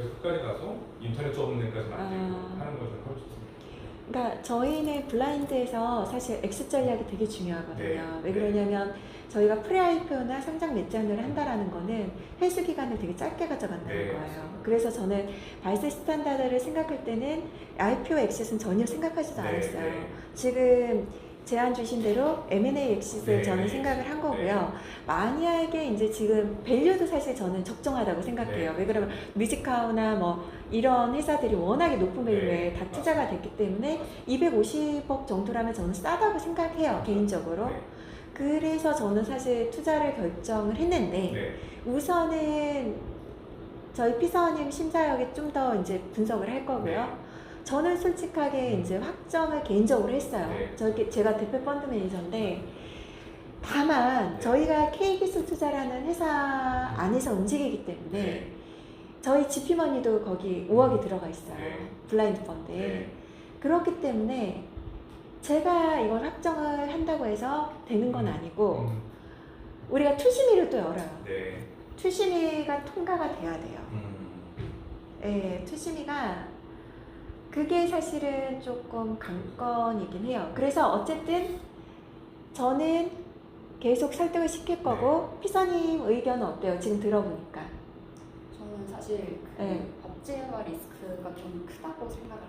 그래서 끝까지 가서 인터넷 접근까지 만들고 아. 하는 것을 하고 싶습니다. 그러니까 저희는 블라인드에서 사실 엑스 전략이 되게 중요하거든요. 네. 왜 그러냐면 저희가 프리아이표나 성장 넷잔을 한다라는 거는 회수 기간을 되게 짧게 가져간다는 네, 거예요. 맞습니다. 그래서 저는 발세 스탠다드를 생각할 때는 IPO 엑셋은 전혀 생각하지도 네, 않았어요. 네. 지금 제안 주신 대로 M&A 엑싯을 네, 저는 네. 생각을 한 거고요. 만약에 이제 지금 밸류도 사실 저는 적정하다고 생각해요. 네. 왜 그러면 뮤직카우나 뭐 이런 회사들이 워낙에 높은 밸류에 네, 다 투자가 됐기 때문에 250억 정도라면 저는 싸다고 생각해요. 개인적으로. 네. 그래서 저는 사실 투자를 결정을 했는데 네. 우선은 저희 피서님 심사역에 좀 더 이제 분석을 할 거고요. 저는 솔직하게 이제 확정을 개인적으로 했어요. 네. 저기 제가 대표 펀드 매니저인데 다만 네. 저희가 K기술 투자라는 회사 안에서 움직이기 때문에 네. 저희 GP머니도 거기 5억이 들어가 있어요. 네. 블라인드 펀드에. 네. 그렇기 때문에 제가 이걸 확정을 한다고 해서 되는 건 음. 아니고 음, 우리가 투심위를 또 열어요. 네. 투심위가 통과가 돼야 돼요. 음, 예, 투심이가 그게 사실은 조금 관건이긴 해요. 그래서 어쨌든 저는 계속 설득을 시킬 거고 피서님 의견은 어때요? 지금 들어보니까. 저는 사실 그 네. 법제화 리스크가 좀 크다고 생각을